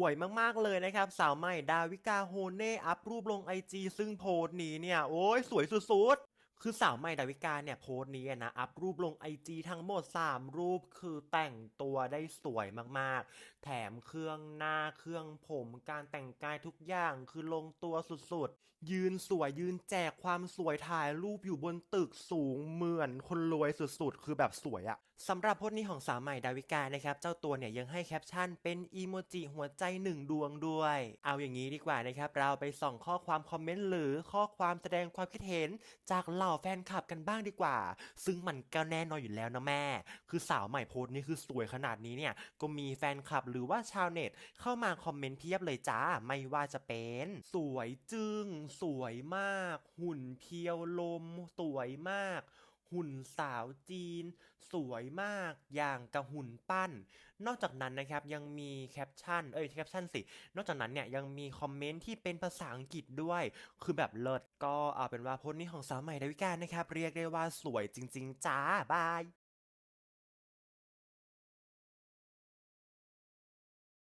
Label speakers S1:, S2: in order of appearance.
S1: วยมากๆเลยนะครับ สาวใหม่ดาวิกาโฮเน่อัพรูปลงไอจีซึ่งโพสต์นี้เนี่ย โอ้ยสวยสุด คือสาวใหม่ดาวิกาเนี่ยโพสต์นี้นะ อัพรูปลงไอจีทั้งหมด 3 รูปคือแต่งตัวได้สวยมากๆ แถมเครื่องหน้าเครื่องผมการแต่งกายทุกอย่างคือลงตัวสุดๆ ยืนสวยยืนแจกความสวยถ่ายรูปอยู่บนตึกสูงเหมือนคนรวยสุดๆ คือแบบสวยอะสำหรับโพสต์นี้ของสาวใหม่ดาวิกานะครับ เจ้าตัวเนี่ยยังให้แคปชั่นเป็นอีโมจิหัวใจหนึ่งดวงด้วย เอาอย่างนี้ดีกว่านะครับเราไปส่องข้อความคอมเมนต์หรือข้อความแสดงความคิดเห็นจากเหล่าแฟนคลับกันบ้างดีกว่า ซึ่งมันก็แน่นอนอยู่แล้วนะแม่ คือสาวใหม่โพสต์นี่คือสวยขนาดนี้เนี่ย ก็มีแฟนคลับหรือว่าชาวเน็ต เข้ามาคอมเมนต์เพียบเลยจ้า ไม่ว่าจะเป็น สวยจึง้ง สวยมาก หุ่นเพียวลม สวยมาก หุ่นสาวจีน สวยมากอย่างกับหุ่นปั้น นอกจากนั้นนะครับยังมีแคปชั่นเอ้ยแคปชั่นสิ นอกจากนั้นเนี่ยยังมีคอมเมนต์ที่เป็นภาษาอังกฤษด้วย คือแบบเลิศก็เอาเป็นว่าโพสต์นี้ของสาวใหม่ดาวิกานะครับ เรียกได้ว่าสวยจริง ๆ จ้าบาย